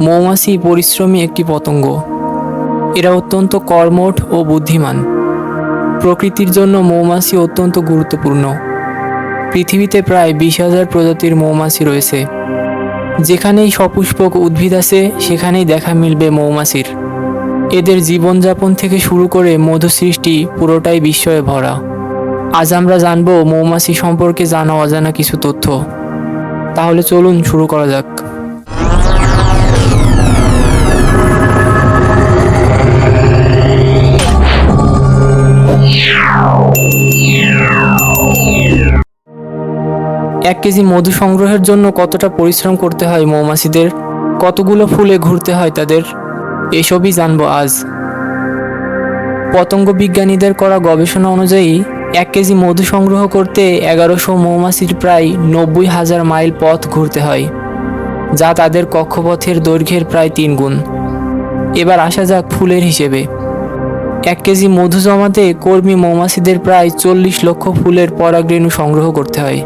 মৌমাছি পরিশ্রমী একটি পতঙ্গ। এরা অত্যন্ত কর্মঠ ও বুদ্ধিমান। প্রকৃতির জন্য মৌমাছি অত্যন্ত গুরুত্বপূর্ণ। পৃথিবীতে প্রায় বিশ হাজার প্রজাতির মৌমাছি রয়েছে। যেখানেই সপুষ্পক উদ্ভিদ আছে সেখানেই দেখা মিলবে মৌমাছির। এদের জীবনযাপন থেকে শুরু করে মধু সৃষ্টি পুরোটাই বিস্ময়ে ভরা। আজ আমরা জানব মৌমাছি সম্পর্কে জানা অজানা কিছু তথ্য। তাহলে চলুন শুরু করা যাক। কেজি মধু সংগ্রহের জন্য কতটা পরিশ্রম করতে হয় মৌমাছিদের? কতগুলো ফুলে ঘুরতে হয় তাদের? এসবই জানব আজ। পতঙ্গ বিজ্ঞানীদের করা গবেষণা অনুযায়ী, এক কেজি মধু সংগ্রহ করতে এগারোশো মৌমাছির প্রায় নব্বই হাজার মাইল পথ ঘুরতে হয়, যা তাদের কক্ষপথের দৈর্ঘ্যের প্রায় তিন গুণ। এবার আসা যাক ফুলের হিসেবে। এক কেজি মধু জমাতে কর্মী মৌমাছিদের প্রায় চল্লিশ লক্ষ ফুলের পরাগরেণু সংগ্রহ করতে হয়।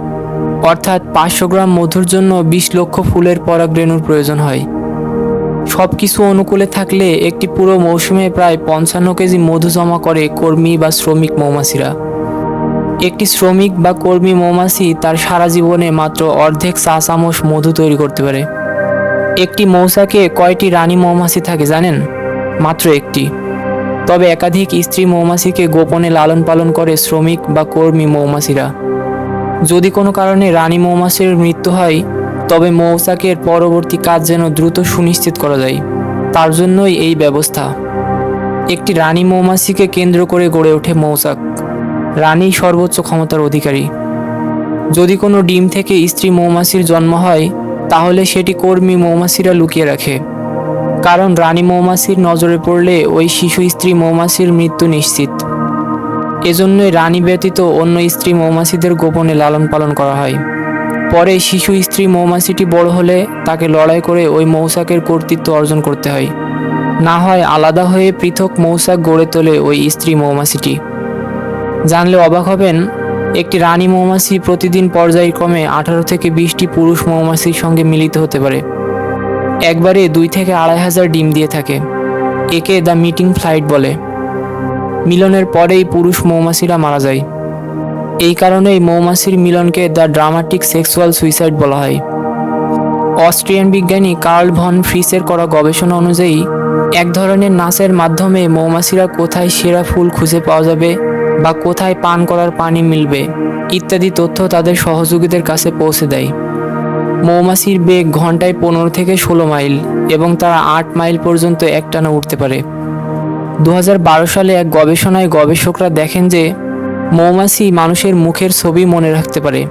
অর্থাৎ পাঁচশো গ্রাম মধুর জন্য বিশ লক্ষ ফুলের পরাগরেণুর প্রয়োজন হয়। সব কিছু অনুকূলে থাকলে একটি পুরো মৌসুমে প্রায় পঞ্চান্ন কেজি মধু জমা করে কর্মী বা শ্রমিক মৌমাছিরা। একটি শ্রমিক বা কর্মী মৌমাছি তার সারা জীবনে মাত্র অর্ধেক চা চামচ মধু তৈরি করতে পারে। একটি মৌচাকে কয়টি রানী মৌমাছি থাকে জানেন? মাত্র একটি। তবে একাধিক স্ত্রী মৌমাছিকে গোপনে লালন পালন করে শ্রমিক বা কর্মী মৌমাছিরা। যদি কোনো কারণে রানী মৌমাছির মৃত্যু হয়, তবে মৌচাকের পরবর্তী কাজ যেন দ্রুত সুনিশ্চিত করা যায়। তার জন্যই এই ব্যবস্থা। একটি রানী মৌমাছিকে কেন্দ্র করে গড়ে ওঠে মৌচাক। রানী সর্বোচ্চ ক্ষমতার অধিকারী। যদি কোনো ডিম থেকে স্ত্রী মৌমাছির জন্ম হয়, তাহলে সেটি কর্মী মৌমাছিরা লুকিয়ে রাখে। কারণ রানী মৌমাছির নজরে পড়লে ওই শিশু স্ত্রী মৌমাছির মৃত্যু নিশ্চিত। এজন্যই রানী ব্যতীত অন্য স্ত্রী মৌমাছিদের গোপনে লালন পালন করা হয়। পরে শিশু স্ত্রী মৌমাছিটি বড় হলে তাকে লড়াই করে ওই মৌচাকের কর্তৃত্ব অর্জন করতে হয়। না হয় আলাদা হয়ে পৃথক মৌচাক গড়ে তোলে ওই স্ত্রী মৌমাছিটি। জানলে অবাক হবেন, একটি রানী মৌমাছি প্রতিদিন পর্যায়ক্রমে আঠারো থেকে বিশটি পুরুষ মৌমাছির সঙ্গে মিলিত হতে পারে। একবারে দুই থেকে আড়াই হাজার ডিম দিয়ে থাকে। একে দ্য মিটিং ফ্লাইট বলে। মিলনের পরেই পুরুষ মৌমাছিরা মারা যায়। এই কারণেই মৌমাছির মিলনকে দ্য ড্রামাটিক সেক্সুয়াল সুইসাইড বলা হয়। অস্ট্রিয়ান বিজ্ঞানী কার্ল ভন ফ্রিসের করা গবেষণা অনুযায়ী, এক ধরনের নাচের মাধ্যমে মৌমাছিরা কোথায় সেরা ফুল খুঁজে পাওয়া যাবে বা কোথায় পান করার পানি মিলবে ইত্যাদি তথ্য তাদের সহযোগীদের কাছে পৌঁছে দেয়। মৌমাছির বেগ ঘন্টায় পনেরো থেকে ষোলো মাইল এবং তারা আট মাইল পর্যন্ত একটানা উঠতে পারে। দু হাজার বারো সালে এক গবেষণায় গবেষকরা দেখেন যে মৌমাছি মানুষের মুখের ছবি মনে রাখতে পারে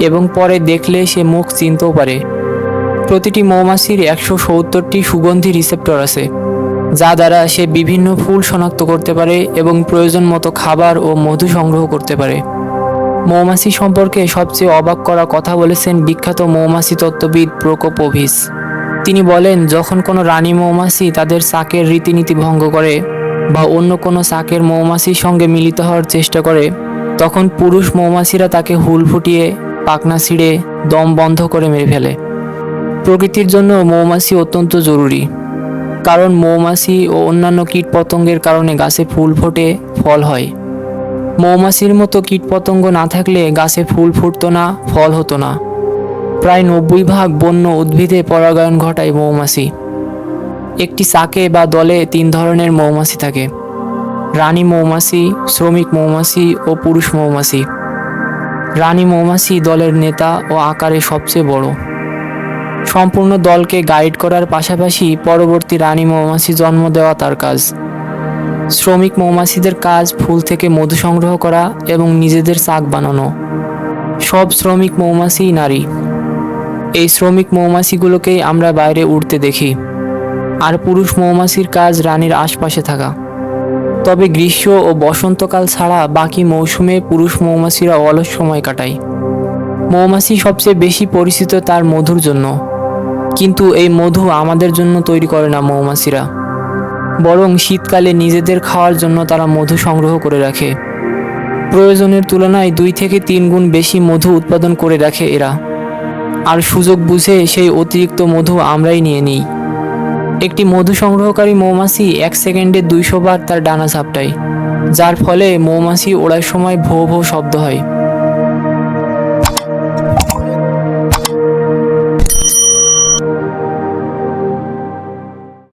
এবং পরে দেখলে সে মুখ চিনতেও পারে। প্রতিটি মৌমাছির একশো সত্তরটি সুগন্ধি রিসেপ্টর আছে, যা দ্বারা সে বিভিন্ন ফুল শনাক্ত করতে পারে এবং প্রয়োজন মতো খাবার ও মধু সংগ্রহ করতে পারে। মৌমাছি সম্পর্কে সবচেয়ে অবাক করা কথা বলেছেন বিখ্যাত মৌমাছি তত্ত্ববিদ প্রোকোপোভিস। তিনি বলেন, যখন কোনো রানী মৌমাছি তাদের চাকের রীতিনীতি ভঙ্গ করে বা অন্য কোনো চাকের মৌমাছির সঙ্গে মিলিত হওয়ার চেষ্টা করে, তখন পুরুষ মৌমাছিরা তাকে হুল ফুটিয়ে পাকনা ছিঁড়ে, দম বন্ধ করে মেরে ফেলে। প্রকৃতির জন্য মৌমাছি অত্যন্ত জরুরি, কারণ মৌমাছি ও অন্যান্য কীটপতঙ্গের কারণে গাছে ফুল ফোটে, ফল হয়। মৌমাছির মতো কীটপতঙ্গ না থাকলে গাছে ফুল ফুটতো না, ফল হতো না। প্রায় নব্বই ভাগ বন্য উদ্ভিদে পরাগায়ন ঘটায় মৌমাছি। একটি চাকে বা দলে তিন ধরনের মৌমাছি থাকে। রানী মৌমাছি, শ্রমিক মৌমাছি ও পুরুষ মৌমাছি। রানী মৌমাছি দলের নেতা ও আকারে সবচেয়ে বড়। সম্পূর্ণ দলকে গাইড করার পাশাপাশি পরবর্তী রানী মৌমাছি জন্ম দেওয়া তার কাজ। শ্রমিক মৌমাছিদের কাজ ফুল থেকে মধু সংগ্রহ করা এবং নিজেদের চাক বানানো। সব শ্রমিক মৌমাছি নারী। এই শ্রমিক মৌমাছিগুলোকেই আমরা বাইরে উড়তে দেখি। আর পুরুষ মৌমাছির কাজ রানীর আশপাশে থাকা। তবে গ্রীষ্ম ও বসন্তকাল ছাড়া বাকি মৌসুমে পুরুষ মৌমাছিরা অলস সময় কাটায়। মৌমাছি সবচেয়ে বেশি পরিচিত তার মধুর জন্য। কিন্তু এই মধু আমাদের জন্য তৈরি করে না মৌমাছিরা। বরং শীতকালে নিজেদের খাওয়ার জন্য তারা মধু সংগ্রহ করে রাখে। প্রয়োজনের তুলনায় দুই থেকে তিন গুণ বেশি মধু উৎপাদন করে রাখে এরা। আর সুযোগ বুঝে সেই অতিরিক্ত মধু আমরাই নিয়ে নিই। একটি মধু সংগ্রহকারী মৌমাছি এক সেকেন্ডে দুইশো বার তার ডানা ঝাপটায়, যার ফলে মৌমাছি ওড়ার সময় ভো ভো শব্দ হয়।